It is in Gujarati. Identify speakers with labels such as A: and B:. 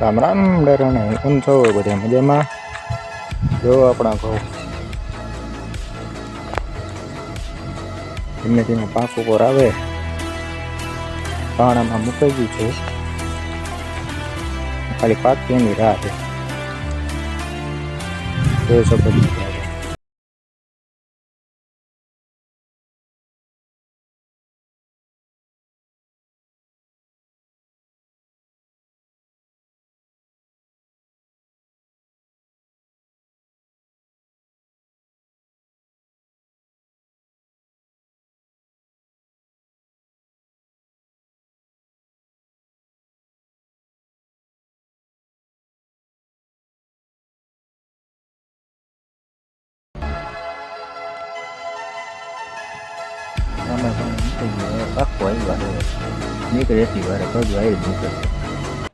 A: રામ રામ ડરણે કેમ છો બધા મજામાં. જો આપણા ઘઉં ધીમે ધીમે પાક ઉપર આવે. પાણામાં મુકાઈ ગયું છે. ખાલી પાક એની રાહ છે. જોઈ શકો
B: એટલી વાર તો જ વાયર નીકળે